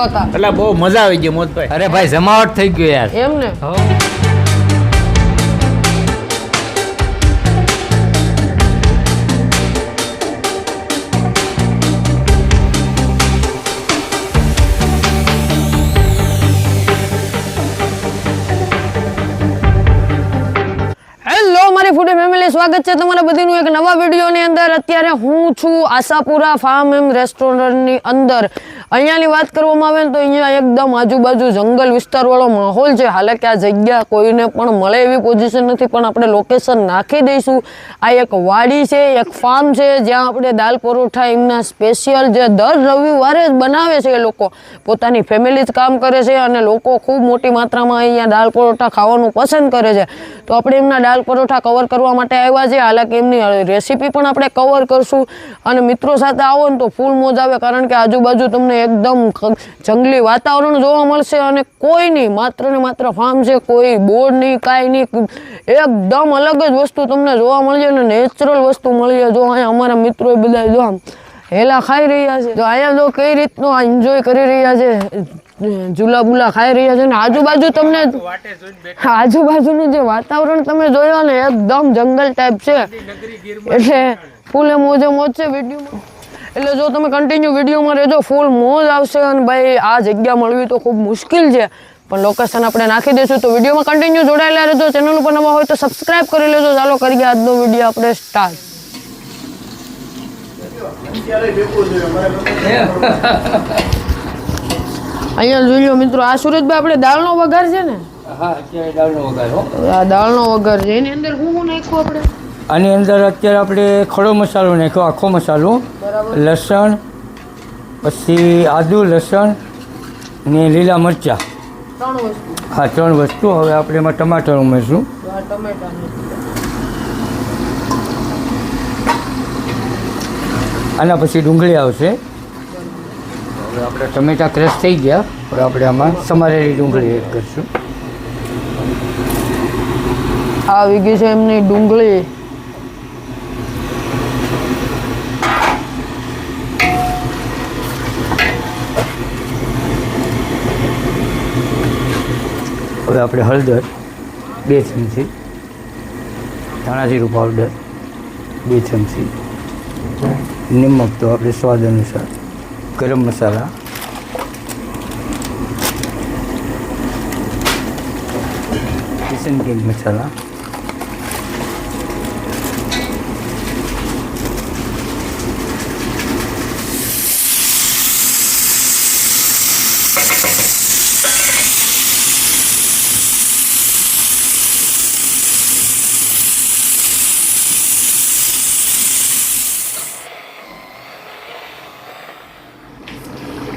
હતા એટલે બહુ મજા આવી ગઈ મોજભાઈ અરે ભાઈ જમાવટ થઈ ગયો યાર. એમ ને સ્વાગત છે તમારા બધીનું એક નવા વિડીયોની અંદર. અત્યારે હું છું આશાપુરા ફાર્મ એમ રેસ્ટોરન્ટની અંદર. અહીંયાની વાત કરવામાં આવે ને તો અહીંયા એકદમ આજુબાજુ જંગલ વિસ્તારવાળો માહોલ છે. હાલાકી આ જગ્યા કોઈને પણ મળે એવી પોઝિશન નથી, પણ આપણે લોકેશન નાખી દઈશું. આ એક વાડી છે, એક ફાર્મ છે, જ્યાં આપણે દાલ પરોઠા એમના સ્પેશિયલ જે દર રવિવારે જ બનાવે છે એ લોકો. પોતાની ફેમિલી જ કામ કરે છે અને લોકો ખૂબ મોટી માત્રામાં અહીંયા દાલ પરોઠા ખાવાનું પસંદ કરે છે. તો આપણે એમના દાલ પરોઠા કવર કરવા માટે આવ્યા છે, હાલાકી એમની રેસીપી પણ આપણે કવર કરશું. અને મિત્રો સાથે આવો ને તો ફૂલ મોજ આવે, કારણ કે આજુબાજુ તમને એકદમ જંગલી વાતાવરણ જોવા મળશે અને કોઈ નહીં, માત્ર ને માત્ર ફાર્મ છે, કોઈ બોર્ડ નહીં, કાંઈ નહીં એકદમ અલગ જ વસ્તુ તમને જોવા મળશે અને નેચરલ વસ્તુ મળી જો અહીંયા અમારા મિત્રો બધા જો આમ હેલા ખાઈ રહ્યા છે. તો અહીંયા જો કઈ રીતનો એન્જોય કરી રહ્યા છે? ઝૂલા બુલા ખાઈ રહ્યા છે ને આજુબાજુ તમને આજુબાજુનું જે વાતાવરણ તમે જોયો ને એકદમ જંગલ ટાઈપ છે. એટલે ફૂલે મોજે મોજ છે વિડીયોમાં એટલે જો તમે કન્ટિન્યુ વિડીયોમાં રહેજો ફૂલ મોજ આવશે અને ભાઈ આ જગ્યા મળવી તો ખૂબ મુશ્કેલ છે. પણ લોકેશન આપણે નાખી દઈશું તો વિડીયોમાં કન્ટિન્યુ જોડાયેલા રહેજો. ચેનલ ઉપર નવા હોય તો સબસ્ક્રાઈબ કરી લેજો. ચાલો કરીએ આજનો વીડિયો આપણે સ્ટાર્ટ અહીંયા જોઈ લો મિત્રો આ સુરજભાઈ આપણે દાળનો વઘાર છે ને? હા અત્યારે દાળનો વઘાર હો. આ દાળનો વઘાર છે. એની અંદર શું શું નાખ્યું આપણે? આની અંદર અત્યારે આપણે ખડો મસાલો નાખ્યો આખો મસાલો. લસણ પછી આદુ લસણ ને લીલા મરચાં. હા ત્રણ વસ્તુ. હવે આપણે એમાં ટમાટર ઉમેરશું. આના પછી ડુંગળી આવશે. હવે આપણે ટમેટા ક્રશ થઈ ગયા. હવે આપણે આમાં સમારેલી ડુંગળી એડ કરીશું. આવી ગઈ છે એમની ડુંગળી. હવે આપણે હળદર બે ચમચી ધાણા જીરું પાવડર બે ચમચી નિમક તો આપણે સ્વાદ અનુસાર ગરમ મસાલા. કિંગ મસાલા.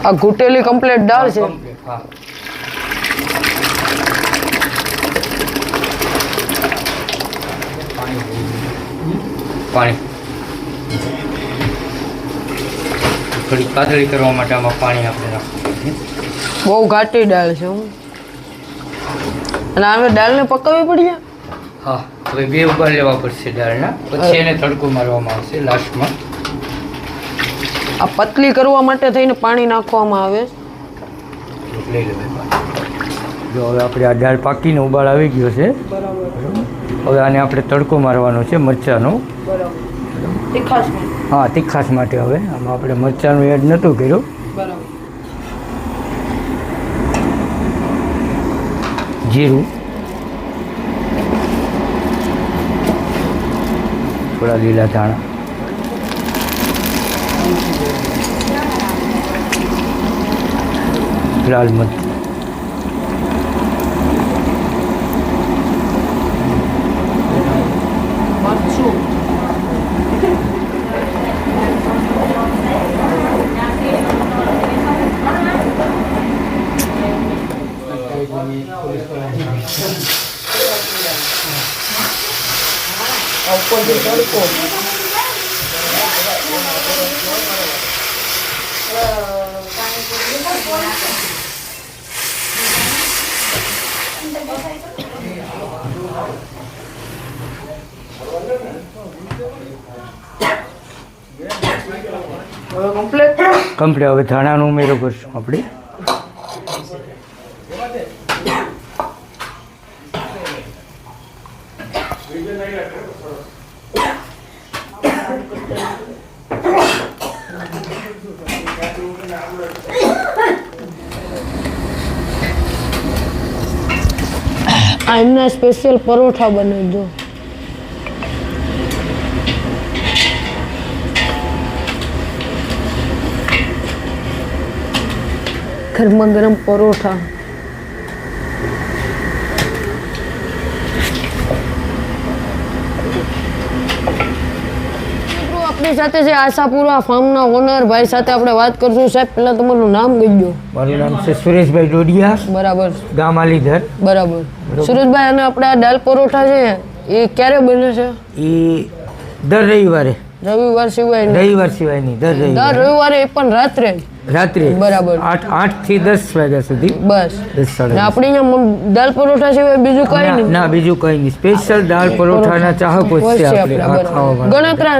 આ ઘૂટેલી કમ્પ્લીટ દાળ છે. પાણી. થોડી પાતળી કરવા માટે આમાં પાણી આપણે નાખવું બહુ ઘાટી દાળ છે હું. અને હવે દાળને પકાવવી પડી હા હવે બે ઉબાર લેવા પડશે દાળના. પછી એને તડકો મારવામાં આવશે લાસ્ટમાં આ પતલી કરવા માટે થઈને પાણી નાખવામાં આવે? જો હવે આપણે આ દાળ પાકીને ઉબાળ આવી ગયો છે. હવે આને આપણે તડકો મારવાનો છે મરચાંનો. હા તીખાશ માટે હવે. આમાં આપણે મરચાંનું એડ નહોતું કર્યું. જીરું. થોડા લીલા ધાણા. લાલ મરચું મરચું ઉપરથી તડકો હવે કમ્પ્લીટ. હવે ધાણાનો ઉમેરો કરશું આપણે. આ એમના સ્પેશિયલ પરોઠા બનાવજો ગરમા ગરમ પરોઠા. આપણી સાથે જે આશાપુરા ફાર્મના ઓનર ભાઈ સાથે આપણે વાત કરશું સાહેબ પહેલા તમારું નામ કહી દો. મારું નામ છે સુરેશભાઈ ડોડિયા. બરાબર. ગામ આલીધર. બરાબર. સુરજભાઈ અને આપણે આ દાલ પરોઠા છે એ ક્યારે બને છે? એ દર રવિવારે. રવિવાર સિવાય. રવિવાર નહીં દર દર રવિવારે. રવિવારે પણ રાત્રે. રાત્રે? બરાબર. આઠ આઠથી દસ વાગ્યા સુધી? બસ. દસ સાડા. આપણે અહીંયા દાલ પરોઠા સિવાય બીજું કઈ નહીં. ના બીજું કઈ નહીં. સ્પેશિયલ દાળ પરોઠાના ચાહકો છે આપણે આ ખાવા ગણતરા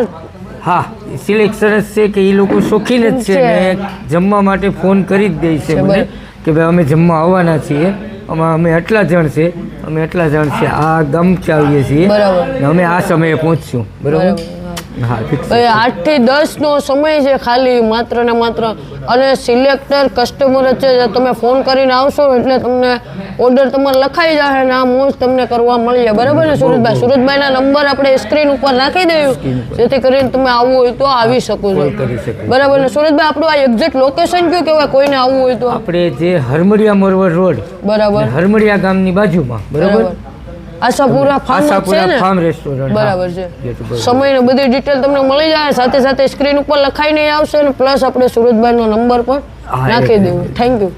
હા સિલેક્શન જ છે કે એ લોકો શોખીન જ છે. ને જમવા માટે ફોન કરી જ દે છે છે, મને કે ભાઈ અમે જમવા આવવાના છીએ. આમાં અમે આટલા જણ છે અમે એટલા જણ છે. આ ગમ ચાવીએ છીએ અમે આ સમયે પહોંચશું. બરાબર. આઠથી દસ નો સમય છે ખાલી માત્ર ને માત્ર. અને સિલેક્ટર કસ્ટમર જ છે તમે ફોન કરીને આવશો એટલે તમને ઓર્ડર તમારે લખાઈ જશે ને આ મોજ તમને કરવા મળી જાય બરાબર ને સુરતભાઈ સુરતભાઈના નંબર આપણે સ્ક્રીન ઉપર નાખી દઉં જેથી કરીને તમે આવવું હોય તો આવી શકો છો. બરાબર ને સુરતભાઈ આપણું આ એક્ઝેક્ટ લોકેશન કયું કહેવાય? કોઈને આવવું હોય તો? આપણે જે હરમડિયા મોરવડ રોડ બરાબર. હરમડિયા ગામની બાજુમાં બરાબર. આશાપુરા ફાર્મ છે આશાપુરા ને? ફાર્મ રેસ્ટોરન્ટ બરાબર છે. સમય ને બધી ડિટેલ તમને મળી જાય સાથે સાથે સ્ક્રીન ઉપર લખાઈને આવશે અને પ્લસ આપણે સુરજભાઈનો નંબર પણ નાખી દેવું. થેન્ક યુ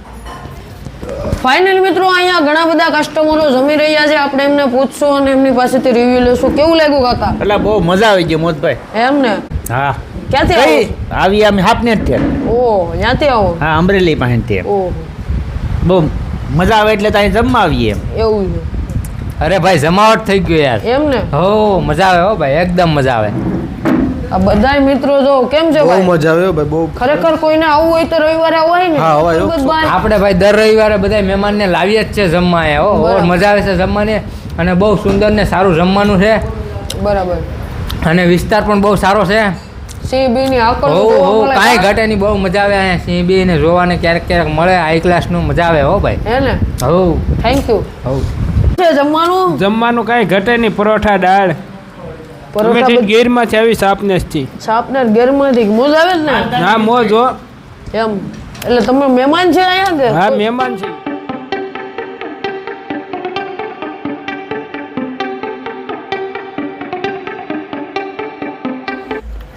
ફાઇનલ મિત્રો અહીંયા ઘણા બધા કસ્ટમરો જમી રહ્યા છે. આપણે એમને પૂછશું અને એમની પાસેથી રિવ્યુ લેશું. કેવું લાગ્યું કાકા? એટલે બહુ મજા આવી ગઈ મોતભાઈ એમ ને? હા. ક્યાંથી આવી? અમે હાપને જ થયા ઓ ત્યાંથી આવો? હા અમરેલી પાસે છે ઓ બહુ મજા આવે એટલે ત્યાં જમવા આવીએ એમ. એવું છે. અરે ભાઈ જમાવટ થઈ ગયો યાર. એમ ને? હો મજા આવે હો ભાઈ એકદમ મજા આવે. આ બધાય મિત્રો જો કેમ છે બહુ ભાઈ? મજા આવે ભાઈ બહુ. ખરેખર કોઈને આવું હોય તો રવિવારે હોય ને? હા. સુરતભાઈ. આપણે ભાઈ દર રવિવારે બધા મહેમાનને લાવીએ જ છે જમવા અહીંયા હો. બરાબર. મજા આવે છે જમવાની. અને બહુ સુંદર ને સારું જમવાનું છે. બરાબર. અને વિસ્તાર પણ બહુ સારો છે. સિંહ બી ની આકળ હો જોવા હો મળે. કાંઈ ઘટે નહીં બહુ મજા આવે અહીંયા સિંહ બી ને જોવાને ક્યારેક ક્યારેક મળે હાઈ ક્લાસનું મજા આવે હો ભાઈ. હે ને? હો. થેન્ક યુ હો. છે જમવાનું? જમવાનું કાંઈ ઘટે નહીં પરોઠા દાળ. પરોઠા આવી સાપનેસથી સાપનર ઘેરમાંથી મોજ આવે ને? હા મોજ હો. એમ. એટલે તમે મહેમાન છે અહીંયા કે? હા મહેમાન છે.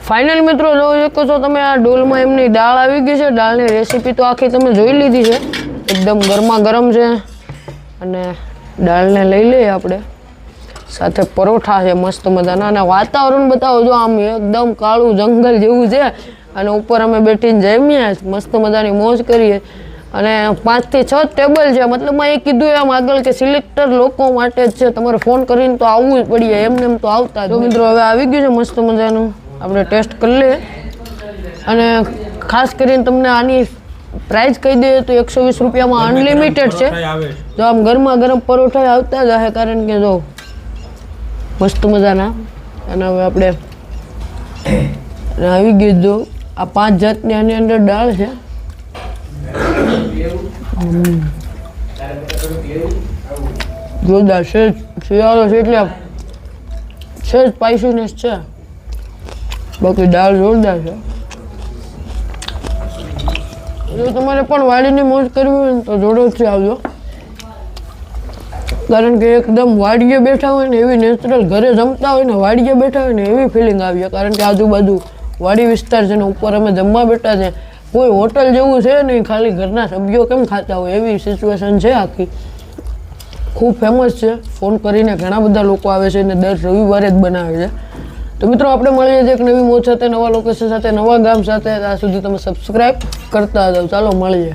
ફાઇનલ મિત્રો જોઈ શકો છો તમે આ ડોલમાં એમની દાળ આવી ગઈ છે. દાળની રેસીપી તો આખી તમે જોઈ લીધી છે. એકદમ ગરમા ગરમ છે. અને દાળને લઈ લઈએ આપણે. સાથે પરોઠા છે મસ્ત મજાના. અને વાતાવરણ બતાવો જો આમ એકદમ કાળું જંગલ જેવું છે. અને ઉપર અમે બેઠીને જમીએ મસ્ત મજાની મોજ કરીએ. અને પાંચથી છ ટેબલ છે. મતલબ એ કીધું એમ આગળ કે સિલેક્ટર લોકો માટે જ છે. તમારે ફોન કરીને તો આવવું જ પડીએ. એમને એમ તો આવતા જ. તો મિત્રો હવે આવી ગયું છે મસ્ત મજાનું. આપણે ટેસ્ટ કરી લઈએ. અને ખાસ કરીને તમને આની પ્રાઇસ કહી દઈએ તો એકસો વીસ રૂપિયામાં અનલિમિટેડ છે. જો. આમ ગરમા ગરમ પરોઠા આવતા જ હશે કારણ કે જો મસ્ત મજાના. અને હવે આપણે આવી ગયું જો આ પાંચ જાતની આની અંદર દાળ છે. જોરદાર છે શિયાળો છે એટલે છે સ્પાઇસીનેસ છે. બાકી દાળ જોરદાર છે. જો તમારે પણ વાડીની મોજ કરવી હોય ને તો જોડોથી આવજો. કારણ કે એકદમ વાડીએ બેઠા હોય ને એવી નેચરલ ઘરે જમતા હોય ને વાડીએ બેઠા હોય ને એવી ફિલિંગ આવી કારણ કે આજુબાજુ વાડી વિસ્તાર છે ને ઉપર અમે જમવા બેઠા છે. કોઈ હોટલ જેવું છે નહીં, ખાલી ઘરના સભ્યો કેમ ખાતા હોય? એવી સિચ્યુએશન છે આખી. ખૂબ ફેમસ છે. ફોન કરીને ઘણા બધા લોકો આવે છે અને દર રવિવારે જ બનાવે છે. તો મિત્રો, આપણે મળીએ છીએ એક નવી મોજ સાથે, નવા લોકેશન સાથે, નવા ગામ સાથે. ત્યાં સુધી તમે સબસ્ક્રાઈબ કરતા જાઓ. ચાલો, મળીએ.